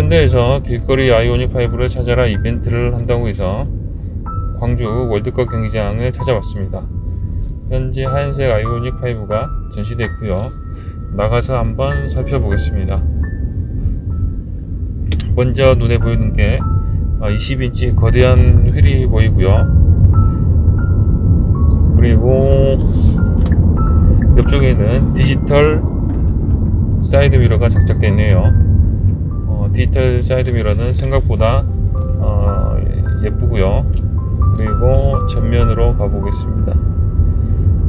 현대에서 길거리 아이오닉 5를 찾아라 이벤트를 한다고 해서 광주 월드컵 경기장을 찾아왔습니다. 현재 하얀색 아이오닉 5가 전시됐고요. 나가서 한번 살펴보겠습니다. 먼저 눈에 보이는 게 20인치 거대한 휠이 보이고요. 그리고 옆쪽에는 디지털 사이드 미러가 장착되어 있네요. 어, 디지털 사이드 미러는 생각보다 어, 예쁘고요. 그리고 전면으로 가보겠습니다.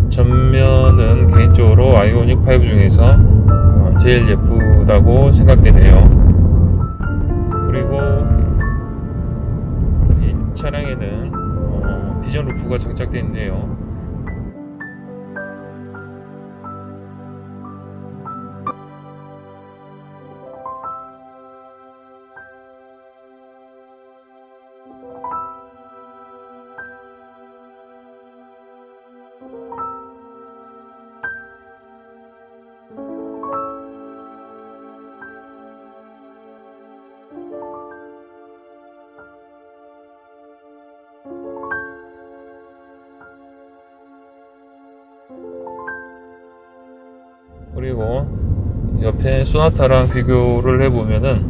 전면은 개인적으로 아이오닉 5 중에서 어, 제일 예쁘다고 생각되네요. 그리고 이 차량에는 어, 비전 루프가 장착되어 있네요. 그리고 옆에 소나타랑 비교를 해보면은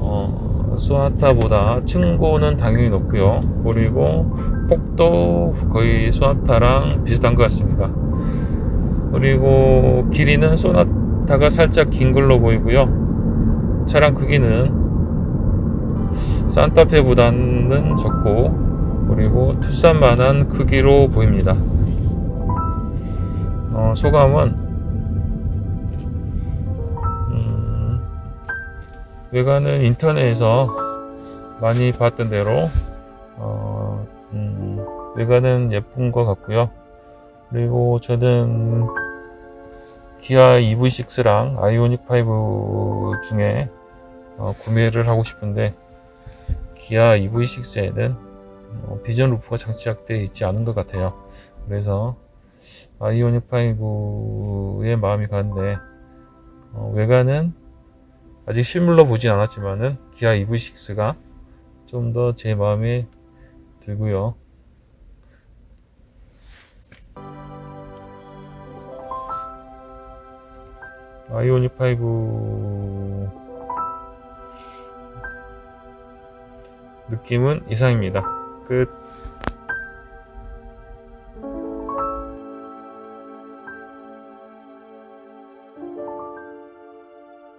어, 소나타보다 층고는 당연히 높고요. 그리고 폭도 거의 소나타랑 비슷한 것 같습니다. 그리고 길이는 소나타가 살짝 긴 걸로 보이고요. 차량 크기는 산타페보다는 적고 그리고 투싼만한 크기로 보입니다. 어, 소감은 음, 외관은 인터넷에서 많이 봤던 대로 어, 음, 외관은 예쁜 것 같고요. 그리고 저는 기아 EV6랑 아이오닉 5 중에 어, 구매를 하고 싶은데 기아 EV6에는 어, 비전 루프가 장착되어 있지 않은 것 같아요. 그래서 아이오닉 5에 마음이 가는데 어, 외관은 아직 실물로 보진 않았지만은 기아 EV6가 좀 더 제 마음에 들고요. 아이오닉 5 느낌은 이상입니다. 끝.